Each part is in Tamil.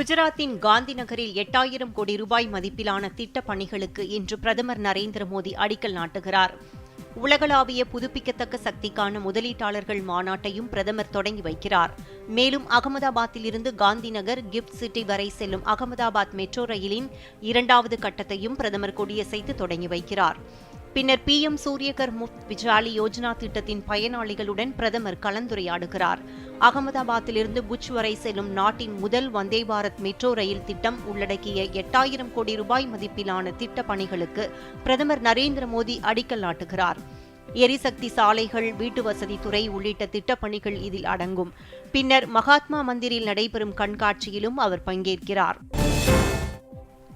குஜராத்தின் காந்தி நகரில் எட்டாயிரம் கோடி ரூபாய் மதிப்பிலான திட்டப் பணிகளுக்கு இன்று பிரதமர் நரேந்திர மோடி அடிக்கல் நாட்டுகிறார். உலகளாவிய புதுப்பிக்கத்தக்க சக்திக்கான முதலீட்டாளர்கள் மாநாட்டையும் பிரதமர் தொடங்கி வைக்கிறார். மேலும் அகமதாபாத்தில் இருந்து காந்தி நகர் கிஃப்ட் சிட்டி வரை செல்லும் அகமதாபாத் மெட்ரோ ரயிலின் இரண்டாவது கட்டத்தையும் பிரதமர் கொடியசைத்து தொடங்கி வைக்கிறார். பின்னர் பி எம் சூரியகர் முஃப்த் விஜாலி யோஜனா திட்டத்தின் பயனாளிகளுடன் பிரதமர் கலந்துரையாடுகிறார். அகமதாபாத்திலிருந்து புஜ் வரை செல்லும் நாட்டின் முதல் வந்தே பாரத் மெட்ரோ ரயில் திட்டம் உள்ளடக்கிய எட்டாயிரம் கோடி ரூபாய் மதிப்பிலான திட்ட பணிகளுக்கு பிரதமர் நரேந்திர மோடி அடிக்கல் நாட்டுகிறார். எரிசக்தி சாலைகள் வீட்டு வசதித்துறை உள்ளிட்ட திட்டப்பணிகள் இதில் அடங்கும். பின்னர் மகாத்மா மந்திரில் நடைபெறும் கண்காட்சியிலும் அவர் பங்கேற்கிறார்.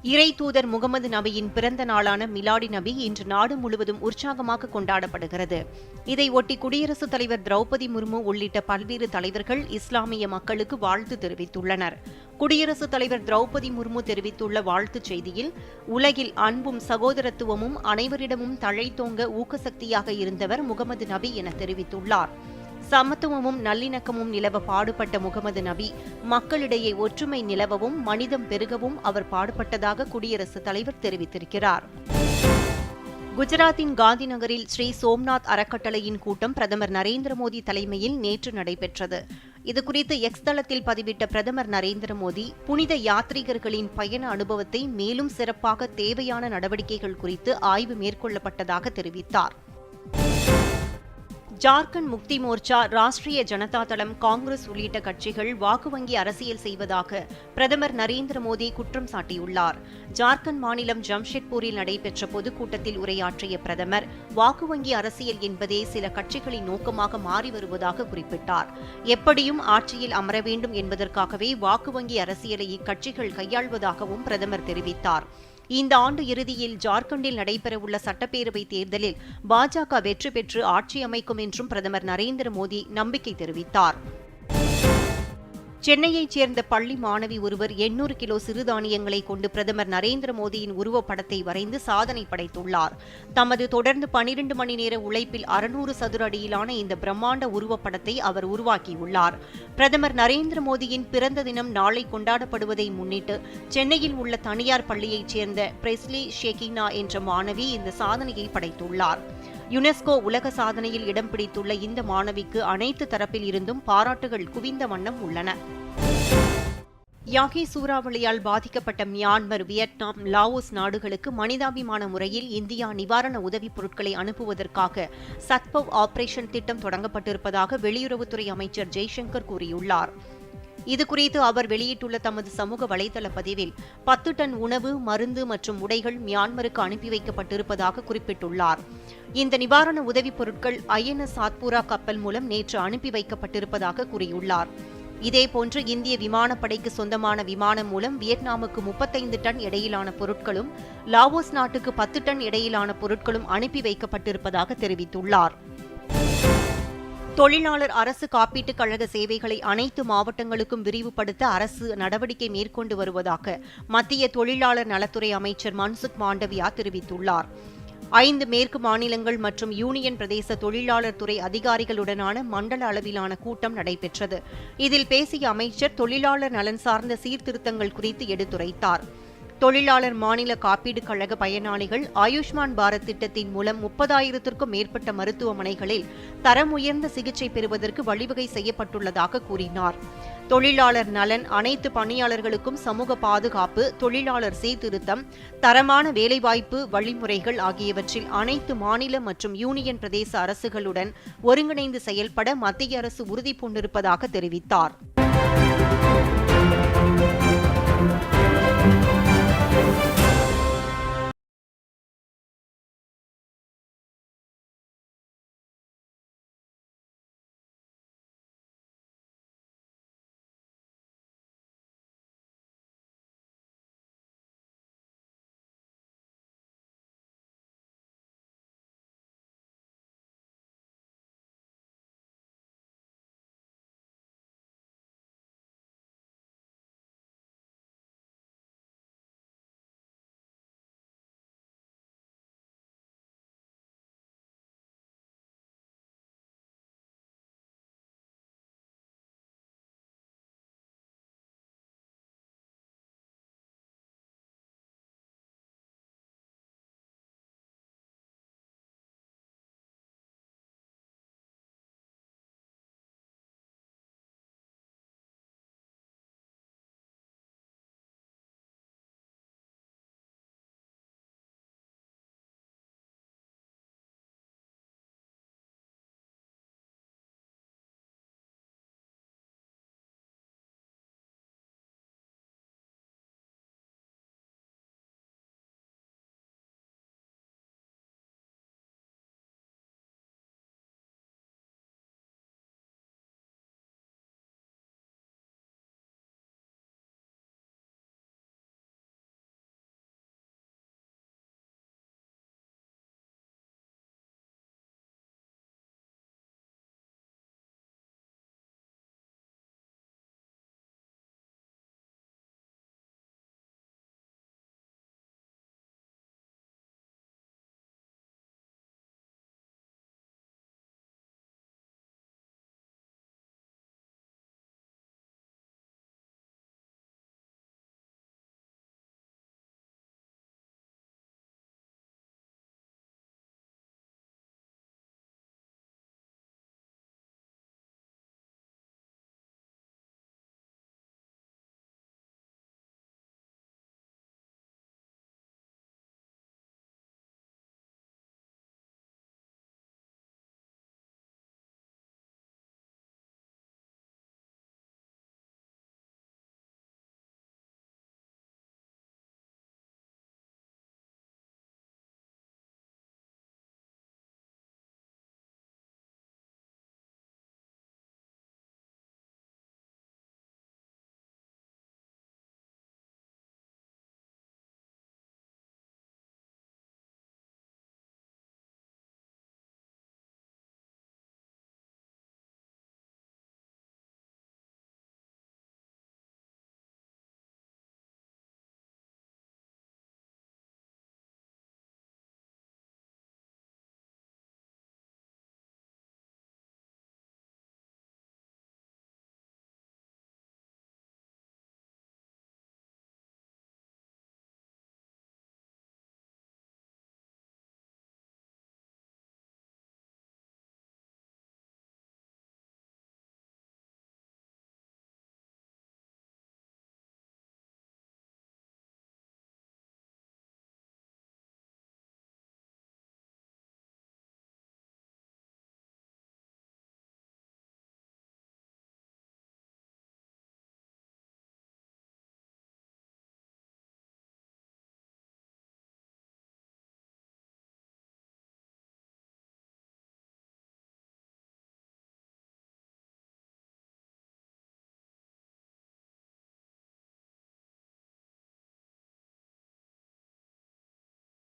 இறை தூதர் முகமது நபியின் பிறந்த நாளான மிலாடி நபி இன்று நாடு முழுவதும் உற்சாகமாக கொண்டாடப்படுகிறது. இதையொட்டி குடியரசுத் தலைவர் திரௌபதி முர்மு உள்ளிட்ட பல்வேறு தலைவர்கள் இஸ்லாமிய மக்களுக்கு வாழ்த்து தெரிவித்துள்ளனர். குடியரசுத் தலைவர் திரௌபதி முர்மு தெரிவித்துள்ள வாழ்த்துச் செய்தியில் உலகில் அன்பும் சகோதரத்துவமும் அனைவரிடமும் தழைத்தோங்க ஊக்கசக்தியாக இருந்தவர் முகமது நபி என தெரிவித்துள்ளார். சமத்துவமும் நல்லிணக்கமும் நிலவ பாடுபட்ட முகமது நபி. மக்களிடையே ஒற்றுமை நிலவவும் மனிதம் பெருகவும் அவர் பாடுபட்டதாக குடியரசுத் தலைவர் தெரிவித்திருக்கிறார். குஜராத்தின் காந்தி நகரில் ஸ்ரீ சோம்நாத் அறக்கட்டளையின் கூட்டம் பிரதமர் நரேந்திர மோடி தலைமையில் நேற்று நடைபெற்றது. இதுகுறித்து எக்ஸ் தளத்தில் பதிவிட்ட பிரதமர் நரேந்திர மோடி புனித யாத்ரீகர்களின் பயண அனுபவத்தை மேலும் சிறப்பாக தேவையான நடவடிக்கைகள் குறித்து ஆய்வு மேற்கொள்ளப்பட்டதாக தெரிவித்தார். ஜார்க்கண்ட் முக்தி மோர்ச்சா ராஷ்டிரிய ஜனதா தளம் காங்கிரஸ் உள்ளிட்ட கட்சிகள் வாக்கு வங்கி அரசியல் செய்வதாக பிரதமர் நரேந்திர மோடி குற்றம் சாட்டியுள்ளார். ஜார்க்கண்ட் மாநிலம் ஜம்ஷெட்பூரில் நடைபெற்ற பொதுக்கூட்டத்தில் உரையாற்றிய பிரதமர் வாக்கு வங்கி அரசியல் என்பதே சில கட்சிகளின் நோக்கமாக மாறி வருவதாக குறிப்பிட்டார். எப்படியும் ஆட்சியில் அமர வேண்டும் என்பதற்காகவே வாக்கு வங்கி அரசியலை இக்கட்சிகள் கையாள்வதாகவும் பிரதமர் தெரிவித்தார். இந்த ஆண்டு இறுதியில் ஜார்க்கண்டில் நடைபெறவுள்ள சட்டப்பேரவை தேர்தலில் பாஜக வெற்றி பெற்று ஆட்சி அமைக்கும் என்றும் பிரதமர் நரேந்திர மோடி நம்பிக்கை தெரிவித்தார். சென்னையைச் சேர்ந்த பள்ளி மாணவி ஒருவர் எண்ணூறு கிலோ சிறுதானியங்களை கொண்டு பிரதமர் நரேந்திர மோடியின் உருவப்படத்தை வரைந்து சாதனை படைத்துள்ளார். தமது தொடர்ந்து பனிரண்டு மணி நேர உழைப்பில் அறுநூறு சதுர அடியிலான இந்த பிரம்மாண்ட உருவப்படத்தை அவர் உருவாக்கியுள்ளார். பிரதமர் நரேந்திர மோடியின் பிறந்த தினம் நாளை கொண்டாடப்படுவதை முன்னிட்டு சென்னையில் உள்ள தனியார் பள்ளியைச் சேர்ந்த பிரெஸ்லி ஷெகினா என்ற மாணவி இந்த சாதனையை படைத்துள்ளார். யுனெஸ்கோ உலக சாதனையில் இடம் பிடித்துள்ள இந்த மாணவிக்கு அனைத்து தரப்பில் இருந்தும் பாராட்டுகள் குவிந்த வண்ணம் உள்ளன. யாகி சூறாவளியால் பாதிக்கப்பட்ட மியான்மர் வியட்நாம் லாவோஸ் நாடுகளுக்கு மனிதாபிமான முறையில் இந்தியா நிவாரண உதவிப் பொருட்களை அனுப்புவதற்காக சத்பவ் ஆபரேஷன் திட்டம் தொடங்கப்பட்டிருப்பதாக வெளியுறவுத்துறை அமைச்சர் ஜெய்சங்கர் கூறியுள்ளார். இதுகுறித்து அவர் வெளியிட்டுள்ள தமது சமூக வலைதள பதிவில் பத்து டன் உணவு மருந்து மற்றும் உடைகள் மியான்மருக்கு அனுப்பி வைக்கப்பட்டிருப்பதாக குறிப்பிட்டுள்ளார். இந்த நிவாரண உதவிப் பொருட்கள் ஐஎன்எஸ் சாத்பூரா கப்பல் மூலம் நேற்று அனுப்பி வைக்கப்பட்டிருப்பதாக கூறியுள்ளார். இதேபோன்று இந்திய விமானப்படைக்கு சொந்தமான விமானம் மூலம் வியட்நாமுக்கு முப்பத்தைந்து டன் இடையிலான பொருட்களும் லாவோஸ் நாட்டுக்கு பத்து டன் இடையிலான பொருட்களும் அனுப்பி வைக்கப்பட்டிருப்பதாக தெரிவித்துள்ளார். தொழிலாளர் அரசு காப்பீட்டுக் கழக சேவைகளை அனைத்து மாவட்டங்களுக்கும் விரிவுபடுத்த அரசு நடவடிக்கை மேற்கொண்டு வருவதாக மத்திய தொழிலாளர் நலத்துறை அமைச்சர் மன்சுக் மாண்டவியா தெரிவித்துள்ளார். ஐந்து மேற்கு மாநிலங்கள் மற்றும் யூனியன் பிரதேச தொழிலாளர் துறை அதிகாரிகளுடனான மண்டல அளவிலான கூட்டம் நடைபெற்றது. இதில் பேசிய அமைச்சர் தொழிலாளர் நலன் சார்ந்த சீர்திருத்தங்கள் குறித்து எடுத்துரைத்தார். தொழிலாளர் மாநில காப்பீடு கழக பயனாளிகள் ஆயுஷ்மான் பாரத் திட்டத்தின் மூலம் முப்பதாயிரத்திற்கும் மேற்பட்ட மருத்துவமனைகளில் தரம் உயர்ந்த சிகிச்சை பெறுவதற்கு வழிவகை செய்யப்பட்டுள்ளதாக கூறினார். தொழிலாளர் நலன் அனைத்து பணியாளர்களுக்கும் சமூக பாதுகாப்பு தொழிலாளர் சீர்திருத்தம் தரமான வேலைவாய்ப்பு வழிமுறைகள் ஆகியவற்றில் அனைத்து மாநில மற்றும் யூனியன் பிரதேச அரசுகளுடன் ஒருங்கிணைந்து செயல்பட மத்திய அரசு உறுதி பூண்டிருப்பதாக தெரிவித்தார்.